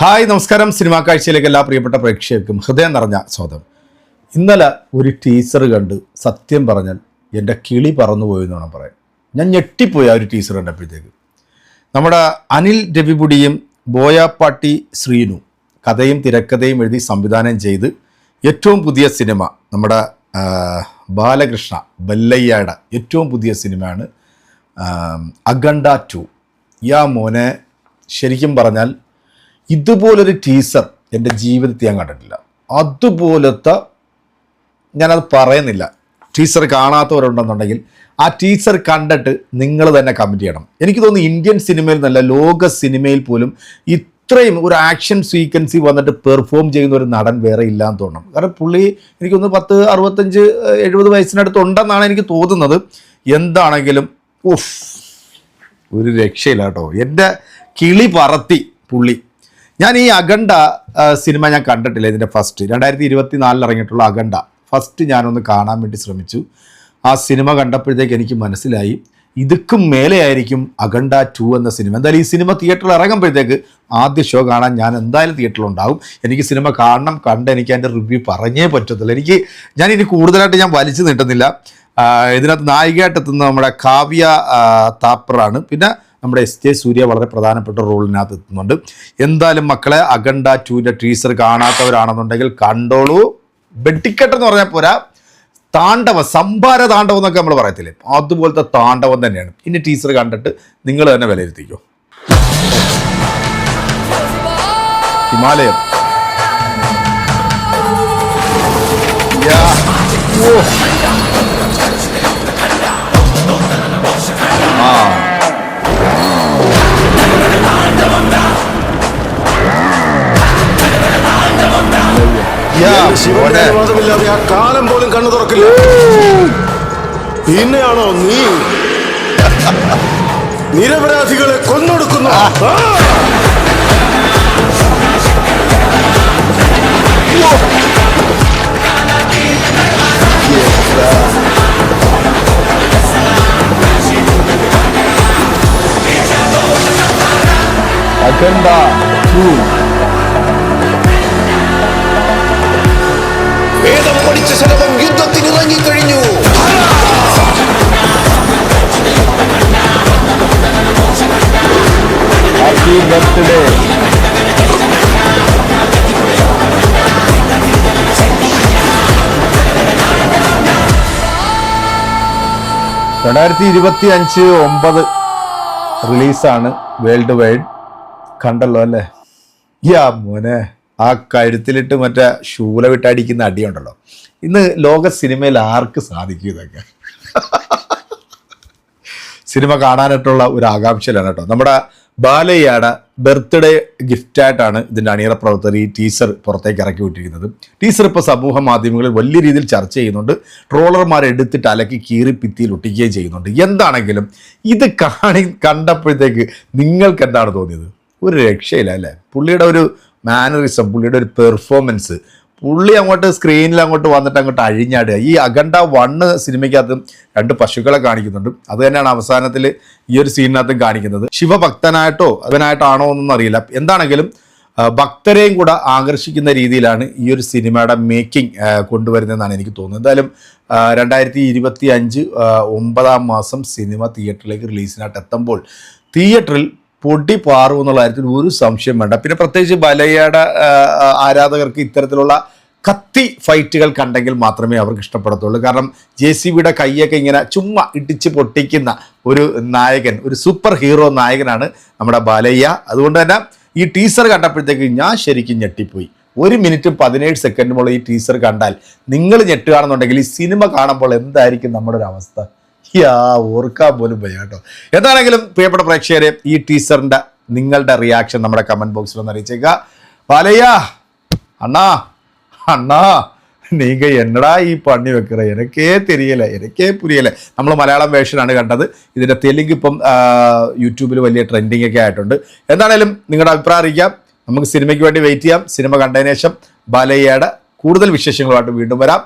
Hi നമസ്കാരം. Cinema കാഴ്ചയിലേക്ക് എല്ലാ പ്രിയപ്പെട്ട പ്രേക്ഷകർക്കും ഹൃദയം നിറഞ്ഞ സ്വാഗതം. ഇന്നലെ ഒരു ടീസർ കണ്ട് സത്യം പറഞ്ഞാൽ എന്റെ കിളി പറന്നു എന്ന് വേണം പറയാൻ. ഞാൻ ഞെട്ടിപ്പോയി ആ ഒരു ടീസർ കണ്ടപ്പോഴത്തേക്ക്. നമ്മുടെ അനിൽ രവിപുടിയും ബോയാപ്പാട്ടി ശ്രീനു കഥയും തിരക്കഥയും എഴുതി സംവിധാനം ചെയ്ത് ഏറ്റവും പുതിയ സിനിമ നമ്മുടെ ബാലകൃഷ്ണ ബല്ലയ്യയുടെ ഏറ്റവും പുതിയ സിനിമയാണ് അഖണ്ഡ ടു. യാ മോനെ ശരിക്കും പറഞ്ഞാൽ ഇതുപോലൊരു ടീസർ എന്റെ ജീവിതത്തിൽ ഞാൻ കണ്ടിട്ടില്ല. അതുപോലത്തെ ഞാനത് പറയുന്നില്ല. ടീച്ചർ കാണാത്തവരുണ്ടെന്നുണ്ടെങ്കിൽ ആ ടീച്ചർ കണ്ടിട്ട് നിങ്ങൾ തന്നെ കമന്റ് ചെയ്യണം. എനിക്ക് തോന്നുന്നു ഇന്ത്യൻ സിനിമയിൽ നല്ല ലോക സിനിമയിൽ പോലും ഇത്രയും ഒരു ആക്ഷൻ സീക്വൻസി വന്നിട്ട് പെർഫോം ചെയ്യുന്ന ഒരു നടൻ വേറെ ഇല്ലാന്ന് തോന്നണം. കാരണം പുള്ളി എനിക്കൊന്ന് പത്ത് അറുപത്തഞ്ച് എഴുപത് വയസ്സിനടുത്ത് ഉണ്ടെന്നാണ് എനിക്ക് തോന്നുന്നത്. എന്താണെങ്കിലും ഉഫ് ഒരു രക്ഷയില്ല കേട്ടോ. എന്റെ കിളി പറത്തി പുള്ളി. ഞാൻ ഈ അഖണ്ഡ സിനിമ ഞാൻ കണ്ടിട്ടില്ല ഇതിന്റെ ഫസ്റ്റ് രണ്ടായിരത്തി ഇരുപത്തി നാലിൽ ഇറങ്ങിയിട്ടുള്ള അഖണ്ഡ. ഫസ്റ്റ് ഞാനൊന്ന് കാണാൻ വേണ്ടി ശ്രമിച്ചു. ആ സിനിമ കണ്ടപ്പോഴത്തേക്ക് എനിക്ക് മനസ്സിലായി. ഇതുക്കും മേലെയായിരിക്കും അഖണ്ഡ ടു എന്ന സിനിമ. എന്തായാലും ഈ സിനിമ തിയേറ്ററിൽ ഇറങ്ങുമ്പോഴത്തേക്ക് ആദ്യ ഷോ കാണാൻ ഞാൻ എന്തായാലും തിയേറ്ററിൽ ഉണ്ടാകും എനിക്ക് സിനിമ കാണണം കണ്ട് എനിക്ക് അതിന്റെ റിവ്യൂ പറഞ്ഞേ പറ്റത്തുള്ളൂ. എനിക്ക് ഞാൻ ഇനി കൂടുതലായിട്ട് ഞാൻ വലിച്ചു നീട്ടുന്നില്ല. ഇതിനകത്ത് നായികയായിട്ട് എത്തുന്ന നമ്മുടെ കാവ്യ താപ്പറാണ്. പിന്നെ നമ്മുടെ എസ് ജെ സൂര്യ വളരെ പ്രധാനപ്പെട്ട റോളിനകത്ത് എത്തുന്നുണ്ട്. എന്തായാലും മക്കളെ അഖണ്ഡ ടൂവിന്റെ ടീസർ കാണാത്തവരാണെന്നുണ്ടെങ്കിൽ കണ്ടോളൂ. വെട്ടിക്കെട്ട് എന്ന് പറഞ്ഞാൽ പോരാ താണ്ഡവം സംഭാര താണ്ഡവം എന്നൊക്കെ നമ്മൾ പറയത്തില്ലേ? അതുപോലത്തെ താണ്ഡവം തന്നെയാണ്. ഇനി ടീസർ കണ്ടിട്ട് നിങ്ങൾ തന്നെ വിലയിരുത്തിക്കോ. ഹിമാലയം. ഓ. ശിവന്റെ അനുവാദമില്ലാതെ ആ കാലം പോലും കണ്ണു തുറക്കില്ല. പിന്നെയാണോ നീ നിരപരാധികളെ കൊന്നൊടുക്കുന്നു Agenda 2 മരിച്ച ശലഭം യുദ്ധത്തിനിറങ്ങിക്കഴിഞ്ഞു ഹാപ്പി രണ്ടായിരത്തി ഇരുപത്തി അഞ്ച് ഒമ്പത് റിലീസാണ് വേൾഡ് വൈഡ്. കണ്ടല്ലോ അല്ലേ? യാ മോനെ. ആ കഴുത്തിലിട്ട് മറ്റേ ശൂല വിട്ടടിക്കുന്ന അടിയുണ്ടല്ലോ. ഇന്ന് ലോക സിനിമയിൽ ആർക്ക് സാധിക്കും ഇതൊക്കെ? സിനിമ കാണാനായിട്ടുള്ള ഒരു ആകാംക്ഷയിലാണ് കേട്ടോ. നമ്മുടെ ബാലയ്യയുടെ ബർത്ത്ഡേ ഗിഫ്റ്റായിട്ടാണ് ഇതിന്റെ അണിയറ പ്രവർത്തകർ ഈ ടീസർ പുറത്തേക്ക് ഇറക്കി വിട്ടിരിക്കുന്നത്. ടീസർ ഇപ്പോൾ സമൂഹ മാധ്യമങ്ങളിൽ വലിയ രീതിയിൽ ചർച്ച ചെയ്യുന്നുണ്ട്. ട്രോളർമാർ എടുത്തിട്ട് അലക്കി കീറി ഭിത്തിയിൽ ഒട്ടിക്കുകയും ചെയ്യുന്നുണ്ട്. എന്താണെങ്കിലും ഇത് കാണി കണ്ടപ്പോഴത്തേക്ക് നിങ്ങൾക്ക് എന്താണ് തോന്നിയത്? ഒരു രക്ഷയില്ല അല്ലേ? പുള്ളിയുടെ ഒരു മാനറിസം പുള്ളിയുടെ ഒരു പെർഫോമൻസ് പുള്ളി അങ്ങോട്ട് സ്ക്രീനിൽ അങ്ങോട്ട് വന്നിട്ട് അങ്ങോട്ട് അഴിഞ്ഞാടുക. ഈ അഖണ്ഡ വണ്ണ് സിനിമയ്ക്കകത്ത് രണ്ട് പശുക്കളെ കാണിക്കുന്നുണ്ട്. അത് തന്നെയാണ് അവസാനത്തിൽ ഈ ഒരു സീനിനകത്തും കാണിക്കുന്നത്. ശിവഭക്തനായിട്ടോ അവനായിട്ടാണോ എന്നൊന്നും അറിയില്ല. എന്താണെങ്കിലും ഭക്തരെയും കൂടെ ആകർഷിക്കുന്ന രീതിയിലാണ് ഈ ഒരു സിനിമയുടെ മേക്കിംഗ് കൊണ്ടുവരുന്നതെന്നാണ് എനിക്ക് തോന്നുന്നത്. എന്തായാലും രണ്ടായിരത്തി ഇരുപത്തി അഞ്ച് ഒമ്പതാം മാസം സിനിമ തിയേറ്ററിലേക്ക് റിലീസിനായിട്ട് എത്തുമ്പോൾ തിയേറ്ററിൽ പൊടി പാറും എന്നുള്ള കാര്യത്തിൽ ഒരു സംശയം വേണ്ട. പിന്നെ പ്രത്യേകിച്ച് ബലയുടെ ആരാധകർക്ക് ഇത്തരത്തിലുള്ള കത്തി ഫൈറ്റുകൾ കണ്ടെങ്കിൽ മാത്രമേ അവർക്ക് ഇഷ്ടപ്പെടത്തുള്ളൂ. കാരണം ജെ സി ബിയുടെ കൈയൊക്കെ ഇങ്ങനെ ചുമ്മാ ഇടിച്ച് പൊട്ടിക്കുന്ന ഒരു നായകൻ ഒരു സൂപ്പർ ഹീറോ നായകനാണ് നമ്മുടെ ബാലയ്യ. അതുകൊണ്ട് തന്നെ ഈ ടീസർ കണ്ടപ്പോഴത്തേക്ക് ഞാൻ ശരിക്കും ഞെട്ടിപ്പോയി. ഒരു മിനിറ്റ് പതിനേഴ് സെക്കൻഡുമുള്ള ഈ ടീസർ കണ്ടാൽ നിങ്ങൾ ഞെട്ടുകയാണെന്നുണ്ടെങ്കിൽ ഈ സിനിമ കാണുമ്പോൾ എന്തായിരിക്കും നമ്മുടെ ഒരു അവസ്ഥ? യാ ഓർക്കാൻ പോലും വയ്യ കേട്ടോ. എന്താണെങ്കിലും പ്രിയപ്പെട്ട പ്രേക്ഷകരെ ഈ ടീസറിന്റെ നിങ്ങളുടെ റിയാക്ഷൻ നമ്മുടെ കമന്റ് ബോക്സിൽ ഒന്ന് അറിയിച്ചേക്കുക പാലയ്യ അണ്ണാ അണ്ണാ നീങ്ക എന്നടാ ഈ പണി വെക്കറ എനിക്കേ തെരിയല എനിക്കേ പുരിയല നമ്മൾ മലയാളം വേഷനാണ് കണ്ടത്. ഇതിന്റെ തെലുങ്ക് ഇപ്പം യൂട്യൂബിൽ വലിയ ട്രെൻഡിങ് ഒക്കെ ആയിട്ടുണ്ട്. എന്താണേലും നിങ്ങളുടെ അഭിപ്രായം അറിയിക്കാം. നമുക്ക് സിനിമയ്ക്ക് വേണ്ടി വെയിറ്റ് ചെയ്യാം. സിനിമ കണ്ടതിന് ശേഷം ബാലയ്യയുടെ കൂടുതൽ വിശേഷങ്ങളുമായിട്ട് വീണ്ടും വരാം.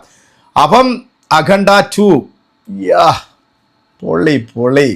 അപ്പം അഖണ്ഡ ടു യാ. പൊള്ളി പൊള്ളി